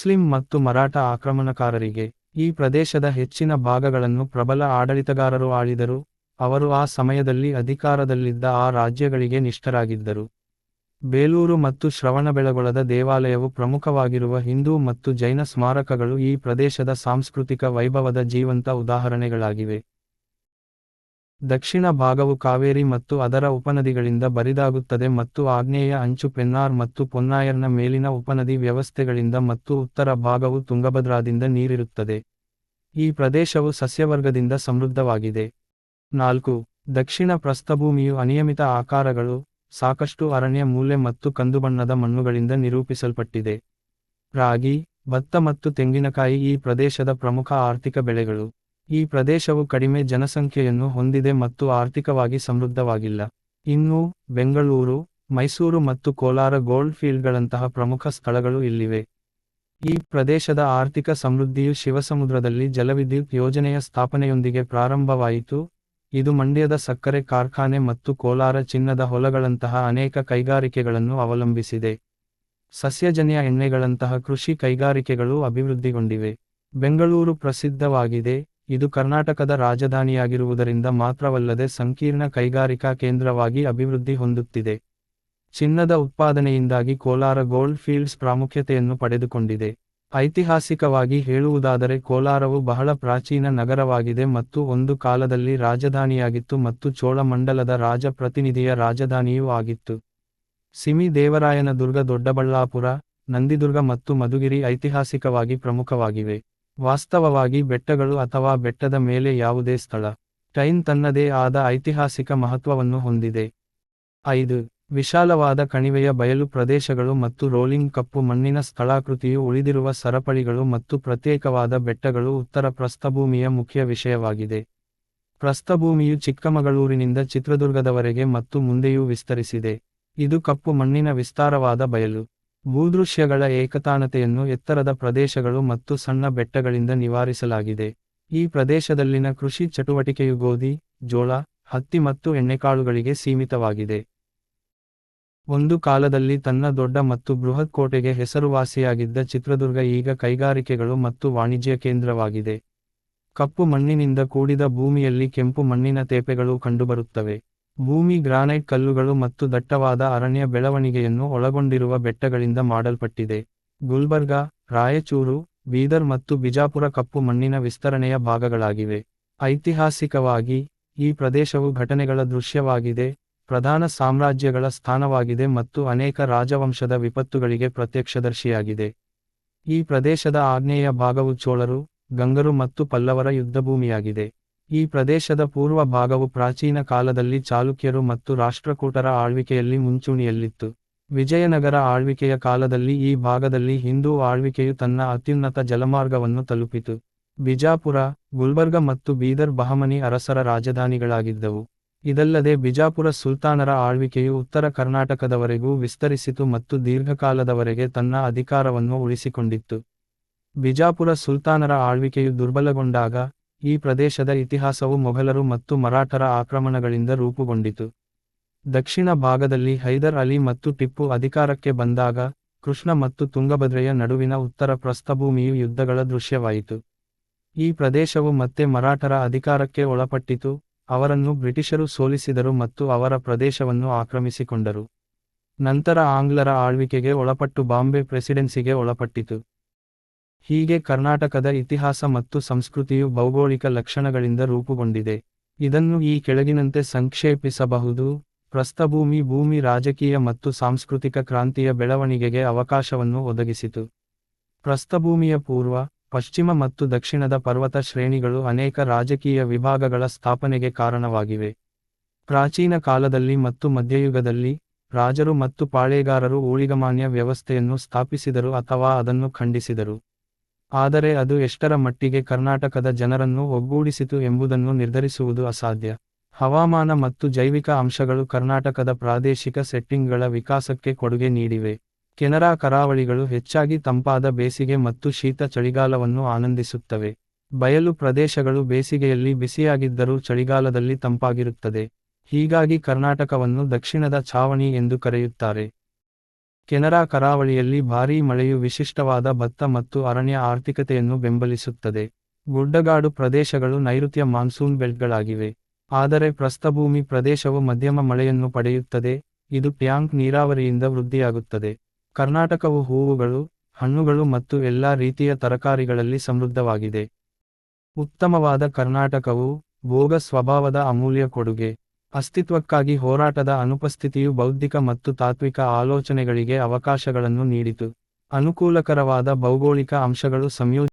Muslim ಮತ್ತು ಮರಾಠ ಆಕ್ರಮಣಕಾರರಿಗೆ ಈ ಪ್ರದೇಶದ ಹೆಚ್ಚಿನ ಭಾಗಗಳನ್ನು ಪ್ರಬಲ ಆಡಳಿತಗಾರರು ಆಳಿದರು. ಅವರು ಆ ಸಮಯದಲ್ಲಿ ಅಧಿಕಾರದಲ್ಲಿದ್ದ ಆ ರಾಜ್ಯಗಳಿಗೆ ನಿಷ್ಠರಾಗಿದ್ದರು. ಬೇಲೂರು ಮತ್ತು ಶ್ರವಣಬೆಳಗೊಳದ ದೇವಾಲಯವು ಪ್ರಮುಖವಾಗಿರುವ ಹಿಂದೂ ಮತ್ತು ಜೈನ ಸ್ಮಾರಕಗಳು ಈ ಪ್ರದೇಶದ ಸಾಂಸ್ಕೃತಿಕ ವೈಭವದ ಜೀವಂತ ಉದಾಹರಣೆಗಳಾಗಿವೆ. ದಕ್ಷಿಣ ಭಾಗವು ಕಾವೇರಿ ಮತ್ತು ಅದರ ಉಪನದಿಗಳಿಂದ ಬರಿದಾಗುತ್ತದೆ ಮತ್ತು ಆಗ್ನೇಯ ಅಂಚು ಪೆನ್ನಾರ್ ಮತ್ತು ಪೊನ್ನಾಯರ್ನ ಮೇಲಿನ ಉಪನದಿ ವ್ಯವಸ್ಥೆಗಳಿಂದ ಮತ್ತು ಉತ್ತರ ಭಾಗವು ತುಂಗಭದ್ರಾದಿಂದ ನೀರಿರುತ್ತದೆ. ಈ ಪ್ರದೇಶವು ಸಸ್ಯವರ್ಗದಿಂದ ಸಮೃದ್ಧವಾಗಿದೆ. ನಾಲ್ಕು. ದಕ್ಷಿಣ ಪ್ರಸ್ಥಭೂಮಿಯು ಅನಿಯಮಿತ ಆಕಾರಗಳು, ಸಾಕಷ್ಟು ಅರಣ್ಯ ಮೂಲೆ ಮತ್ತು ಕಂದುಬಣ್ಣದ ಮಣ್ಣುಗಳಿಂದ ನಿರೂಪಿಸಲ್ಪಟ್ಟಿದೆ. ರಾಗಿ, ಭತ್ತ ಮತ್ತು ತೆಂಗಿನಕಾಯಿ ಈ ಪ್ರದೇಶದ ಪ್ರಮುಖ ಆರ್ಥಿಕ ಬೆಳೆಗಳು. ಈ ಪ್ರದೇಶವು ಕಡಿಮೆ ಜನಸಂಖ್ಯೆಯನ್ನು ಹೊಂದಿದೆ ಮತ್ತು ಆರ್ಥಿಕವಾಗಿ ಸಮೃದ್ಧವಾಗಿಲ್ಲ. ಇನ್ನೂ, ಬೆಂಗಳೂರು, ಮೈಸೂರು ಮತ್ತು ಕೋಲಾರ ಗೋಲ್ಡ್ ಫೀಲ್ಡ್ಗಳಂತಹ ಪ್ರಮುಖ ಸ್ಥಳಗಳು ಇಲ್ಲಿವೆ. ಈ ಪ್ರದೇಶದ ಆರ್ಥಿಕ ಸಮೃದ್ಧಿಯು ಶಿವಸಮುದ್ರದಲ್ಲಿ ಜಲವಿದ್ಯುತ್ ಯೋಜನೆಯ ಸ್ಥಾಪನೆಯೊಂದಿಗೆ ಪ್ರಾರಂಭವಾಯಿತು. ಇದು ಮಂಡ್ಯದ ಸಕ್ಕರೆ ಕಾರ್ಖಾನೆ ಮತ್ತು ಕೋಲಾರ ಚಿನ್ನದ ಹೊಲಗಳಂತಹ ಅನೇಕ ಕೈಗಾರಿಕೆಗಳನ್ನು ಅವಲಂಬಿಸಿದೆ. ಸಸ್ಯಜನ್ಯ ಎಣ್ಣೆಗಳಂತಹ ಕೃಷಿ ಕೈಗಾರಿಕೆಗಳು ಅಭಿವೃದ್ಧಿಗೊಂಡಿವೆ. ಬೆಂಗಳೂರು ಪ್ರಸಿದ್ಧವಾಗಿದೆ. ಇದು ಕರ್ನಾಟಕದ ರಾಜಧಾನಿಯಾಗಿರುವುದರಿಂದ ಮಾತ್ರವಲ್ಲದೆ ಸಂಕೀರ್ಣ ಕೈಗಾರಿಕಾ ಕೇಂದ್ರವಾಗಿ ಅಭಿವೃದ್ಧಿ ಹೊಂದುತ್ತಿದೆ. ಚಿನ್ನದ ಉತ್ಪಾದನೆಯಿಂದಾಗಿ ಕೋಲಾರ ಗೋಲ್ಡ್ ಫೀಲ್ಡ್ಸ್ ಪ್ರಾಮುಖ್ಯತೆಯನ್ನು ಪಡೆದುಕೊಂಡಿದೆ. ಐತಿಹಾಸಿಕವಾಗಿ ಹೇಳುವುದಾದರೆ ಕೋಲಾರವು ಬಹಳ ಪ್ರಾಚೀನ ನಗರವಾಗಿದೆ ಮತ್ತು ಒಂದು ಕಾಲದಲ್ಲಿ ರಾಜಧಾನಿಯಾಗಿತ್ತು ಮತ್ತು ಚೋಳಮಂಡಲದ ರಾಜ ಪ್ರತಿನಿಧಿಯ ರಾಜಧಾನಿಯೂ ಆಗಿತ್ತು. ಸಿಮಿ ದೇವರಾಯನ ದುರ್ಗ ದೊಡ್ಡಬಳ್ಳಾಪುರ, ನಂದಿದುರ್ಗ ಮತ್ತು ಮಧುಗಿರಿ ಐತಿಹಾಸಿಕವಾಗಿ ಪ್ರಮುಖವಾಗಿವೆ. ವಾಸ್ತವವಾಗಿ ಬೆಟ್ಟಗಳು ಅಥವಾ ಬೆಟ್ಟದ ಮೇಲೆ ಯಾವುದೇ ಸ್ಥಳ. ಟೈನ್ ತನ್ನದೇ ಆದ ಐತಿಹಾಸಿಕ ಮಹತ್ವವನ್ನು ಹೊಂದಿದೆ. ಐದು. ವಿಶಾಲವಾದ ಕಣಿವೆಯ ಬಯಲು ಪ್ರದೇಶಗಳು ಮತ್ತು ರೋಲಿಂಗ್ ಕಪ್ಪು ಮಣ್ಣಿನ ಸ್ಥಳಾಕೃತಿಯು ಉಳಿದಿರುವ ಸರಪಳಿಗಳು ಮತ್ತು ಪ್ರತ್ಯೇಕವಾದ ಬೆಟ್ಟಗಳು ಉತ್ತರ ಪ್ರಸ್ಥಭೂಮಿಯ ಮುಖ್ಯ ವಿಷಯವಾಗಿದೆ. ಪ್ರಸ್ಥಭೂಮಿಯು ಚಿಕ್ಕಮಗಳೂರಿನಿಂದ ಚಿತ್ರದುರ್ಗದವರೆಗೆ ಮತ್ತು ಮುಂದೆಯೂ ವಿಸ್ತರಿಸಿದೆ. ಇದು ಕಪ್ಪು ಮಣ್ಣಿನ ವಿಸ್ತಾರವಾದ ಬಯಲು. ಭೂದೃಶ್ಯಗಳ ಏಕತಾನತೆಯನ್ನು ಎತ್ತರದ ಪ್ರದೇಶಗಳು ಮತ್ತು ಸಣ್ಣ ಬೆಟ್ಟಗಳಿಂದ ನಿವಾರಿಸಲಾಗಿದೆ. ಈ ಪ್ರದೇಶದಲ್ಲಿನ ಕೃಷಿ ಚಟುವಟಿಕೆಯು ಗೋಧಿ, ಜೋಳ, ಹತ್ತಿ ಮತ್ತು ಎಣ್ಣೆಕಾಳುಗಳಿಗೆ ಸೀಮಿತವಾಗಿದೆ. ಒಂದು ಕಾಲದಲ್ಲಿ ತನ್ನ ದೊಡ್ಡ ಮತ್ತು ಬೃಹತ್ ಕೋಟೆಗೆ ಹೆಸರುವಾಸಿಯಾಗಿದ್ದ ಚಿತ್ರದುರ್ಗ ಈಗ ಕೈಗಾರಿಕೆಗಳು ಮತ್ತು ವಾಣಿಜ್ಯ ಕೇಂದ್ರವಾಗಿದೆ. ಕಪ್ಪು ಮಣ್ಣಿನಿಂದ ಕೂಡಿದ ಭೂಮಿಯಲ್ಲಿ ಕೆಂಪು ಮಣ್ಣಿನ ತೇಪೆಗಳು ಕಂಡುಬರುತ್ತವೆ. ಭೂಮಿ, ಗ್ರಾನೈಟ್ ಕಲ್ಲುಗಳು ಮತ್ತು ದಟ್ಟವಾದ ಅರಣ್ಯ ಬೆಳವಣಿಗೆಯನ್ನು ಒಳಗೊಂಡಿರುವ ಬೆಟ್ಟಗಳಿಂದ ಮಾಡಲ್ಪಟ್ಟಿದೆ. ಗುಲ್ಬರ್ಗ, ರಾಯಚೂರು, ಬೀದರ್ ಮತ್ತು ಬಿಜಾಪುರ ಕಪ್ಪು ಮಣ್ಣಿನ ವಿಸ್ತರಣೆಯ ಭಾಗಗಳಾಗಿವೆ. ಐತಿಹಾಸಿಕವಾಗಿ, ಈ ಪ್ರದೇಶವು ಘಟನೆಗಳ ದೃಶ್ಯವಾಗಿದೆ, ಪ್ರಧಾನ ಸಾಮ್ರಾಜ್ಯಗಳ ಸ್ಥಾನವಾಗಿದೆ ಮತ್ತು ಅನೇಕ ರಾಜವಂಶದ ವಿಪತ್ತುಗಳಿಗೆ ಪ್ರತ್ಯಕ್ಷದರ್ಶಿಯಾಗಿದೆ. ಈ ಪ್ರದೇಶದ ಆಗ್ನೇಯ ಭಾಗವು ಚೋಳರು, ಗಂಗರು ಮತ್ತು ಪಲ್ಲವರ ಯುದ್ಧಭೂಮಿಯಾಗಿದೆ. ಈ ಪ್ರದೇಶದ ಪೂರ್ವ ಭಾಗವು ಪ್ರಾಚೀನ ಕಾಲದಲ್ಲಿ ಚಾಲುಕ್ಯರು ಮತ್ತು ರಾಷ್ಟ್ರಕೂಟರ ಆಳ್ವಿಕೆಯಲ್ಲಿ ಮುಂಚೂಣಿಯಲ್ಲಿತ್ತು. ವಿಜಯನಗರ ಆಳ್ವಿಕೆಯ ಕಾಲದಲ್ಲಿ ಈ ಭಾಗದಲ್ಲಿ ಹಿಂದೂ ಆಳ್ವಿಕೆಯು ತನ್ನ ಅತ್ಯುನ್ನತ ಜಲಮಾರ್ಗವನ್ನು ತಲುಪಿತು. ಬಿಜಾಪುರ, ಗುಲ್ಬರ್ಗ ಮತ್ತು ಬೀದರ್ ಬಹಮನಿ ಅರಸರ ರಾಜಧಾನಿಗಳಾಗಿದ್ದವು. ಇದಲ್ಲದೆ ಬಿಜಾಪುರ ಸುಲ್ತಾನರ ಆಳ್ವಿಕೆಯು ಉತ್ತರ ಕರ್ನಾಟಕದವರೆಗೂ ವಿಸ್ತರಿಸಿತು ಮತ್ತು ದೀರ್ಘಕಾಲದವರೆಗೆ ತನ್ನ ಅಧಿಕಾರವನ್ನು ಉಳಿಸಿಕೊಂಡಿತ್ತು. ಬಿಜಾಪುರ ಸುಲ್ತಾನರ ಆಳ್ವಿಕೆಯು ದುರ್ಬಲಗೊಂಡಾಗ ಈ ಪ್ರದೇಶದ ಇತಿಹಾಸವು ಮೊಘಲರು ಮತ್ತು ಮರಾಠರ ಆಕ್ರಮಣಗಳಿಂದ ರೂಪುಗೊಂಡಿತು. ದಕ್ಷಿಣ ಭಾಗದಲ್ಲಿ ಹೈದರ್ ಅಲಿ ಮತ್ತು ಟಿಪ್ಪು ಅಧಿಕಾರಕ್ಕೆ ಬಂದಾಗ, ಕೃಷ್ಣ ಮತ್ತು ತುಂಗಭದ್ರೆಯ ನಡುವಿನ ಉತ್ತರ ಪ್ರಸ್ಥಭೂಮಿಯು ಯುದ್ಧಗಳ ದೃಶ್ಯವಾಯಿತು. ಈ ಪ್ರದೇಶವು ಮತ್ತೆ ಮರಾಠರ ಅಧಿಕಾರಕ್ಕೆ ಒಳಪಟ್ಟಿತು, ಅವರನ್ನು ಬ್ರಿಟಿಷರು ಸೋಲಿಸಿದರು ಮತ್ತು ಅವರ ಪ್ರದೇಶವನ್ನು ಆಕ್ರಮಿಸಿಕೊಂಡರು. ನಂತರ ಆಂಗ್ಲರ ಆಳ್ವಿಕೆಗೆ ಒಳಪಟ್ಟು ಬಾಂಬೆ ಪ್ರೆಸಿಡೆನ್ಸಿಗೆ ಒಳಪಟ್ಟಿತು. ಹೀಗೆ ಕರ್ನಾಟಕದ ಇತಿಹಾಸ ಮತ್ತು ಸಂಸ್ಕೃತಿಯು ಭೌಗೋಳಿಕ ಲಕ್ಷಣಗಳಿಂದ ರೂಪುಗೊಂಡಿದೆ. ಇದನ್ನು ಈ ಕೆಳಗಿನಂತೆ ಸಂಕ್ಷೇಪಿಸಬಹುದು. ಪ್ರಸ್ಥಭೂಮಿ, ಭೂಮಿ, ರಾಜಕೀಯ ಮತ್ತು ಸಾಂಸ್ಕೃತಿಕ ಕ್ರಾಂತಿಯ ಬೆಳವಣಿಗೆಗೆ ಅವಕಾಶವನ್ನು ಒದಗಿಸಿತು. ಪ್ರಸ್ಥಭೂಮಿಯ ಪೂರ್ವ, ಪಶ್ಚಿಮ ಮತ್ತು ದಕ್ಷಿಣದ ಪರ್ವತ ಶ್ರೇಣಿಗಳು ಅನೇಕ ರಾಜಕೀಯ ವಿಭಾಗಗಳ ಸ್ಥಾಪನೆಗೆ ಕಾರಣವಾಗಿವೆ. ಪ್ರಾಚೀನ ಕಾಲದಲ್ಲಿ ಮತ್ತು ಮಧ್ಯಯುಗದಲ್ಲಿ, ರಾಜರು ಮತ್ತು ಪಾಳೇಗಾರರು ಊಳಿಗಮಾನ್ಯ ವ್ಯವಸ್ಥೆಯನ್ನು ಸ್ಥಾಪಿಸಿದರು ಅಥವಾ ಅದನ್ನು ಖಂಡಿಸಿದರು. ಆದರೆ ಅದು ಎಷ್ಟರ ಮಟ್ಟಿಗೆ ಕರ್ನಾಟಕದ ಜನರನ್ನು ಒಗ್ಗೂಡಿಸಿತು ಎಂಬುದನ್ನು ನಿರ್ಧರಿಸುವುದು ಅಸಾಧ್ಯ. ಹವಾಮಾನ ಮತ್ತು ಜೈವಿಕ ಅಂಶಗಳು ಕರ್ನಾಟಕದ ಪ್ರಾದೇಶಿಕ ಸೆಟ್ಟಿಂಗ್ಗಳ ವಿಕಾಸಕ್ಕೆ ಕೊಡುಗೆ ನೀಡಿವೆ. ಕೆನರಾ ಕರಾವಳಿಗಳು ಹೆಚ್ಚಾಗಿ ತಂಪಾದ ಬೇಸಿಗೆ ಮತ್ತು ಶೀತ ಚಳಿಗಾಲವನ್ನು ಆನಂದಿಸುತ್ತವೆ. ಬಯಲು ಪ್ರದೇಶಗಳು ಬೇಸಿಗೆಯಲ್ಲಿ ಬಿಸಿಯಾಗಿದ್ದರೂ ಚಳಿಗಾಲದಲ್ಲಿ ತಂಪಾಗಿರುತ್ತದೆ. ಹೀಗಾಗಿ ಕರ್ನಾಟಕವನ್ನು ದಕ್ಷಿಣದ ಛಾವಣಿ ಎಂದು ಕರೆಯುತ್ತಾರೆ. ಕೆನರಾ ಕರಾವಳಿಯಲ್ಲಿ ಭಾರೀ ಮಳೆಯು ವಿಶಿಷ್ಟವಾದ ಭತ್ತ ಮತ್ತು ಅರಣ್ಯ ಆರ್ಥಿಕತೆಯನ್ನು ಬೆಂಬಲಿಸುತ್ತದೆ. ಗುಡ್ಡಗಾಡು ಪ್ರದೇಶಗಳು ನೈಋತ್ಯ ಮಾನ್ಸೂನ್ ಬೆಲ್ಟ್ಗಳಾಗಿವೆ. ಆದರೆ ಪ್ರಸ್ಥಭೂಮಿ ಪ್ರದೇಶವು ಮಧ್ಯಮ ಮಳೆಯನ್ನು ಪಡೆಯುತ್ತದೆ. ಇದು ಟ್ಯಾಂಕ್ ನೀರಾವರಿಯಿಂದ ವೃದ್ಧಿಯಾಗುತ್ತದೆ. ಕರ್ನಾಟಕವು ಹೂವುಗಳು, ಹಣ್ಣುಗಳು ಮತ್ತು ಎಲ್ಲಾ ರೀತಿಯ ತರಕಾರಿಗಳಲ್ಲಿ ಸಮೃದ್ಧವಾಗಿದೆ. ಉತ್ತಮವಾದ ಕರ್ನಾಟಕವು ಭೋಗ ಸ್ವಭಾವದ ಅಮೂಲ್ಯ ಕೊಡುಗೆ. ಅಸ್ತಿತ್ವಕ್ಕಾಗಿ ಹೋರಾಟದ ಅನುಪಸ್ಥಿತಿಯು ಬೌದ್ಧಿಕ ಮತ್ತು ತಾತ್ವಿಕ ಆಲೋಚನೆಗಳಿಗೆ ಅವಕಾಶಗಳನ್ನು ನೀಡಿತು. ಅನುಕೂಲಕರವಾದ ಭೌಗೋಳಿಕ ಅಂಶಗಳು ಸಂಯೋಜಿತ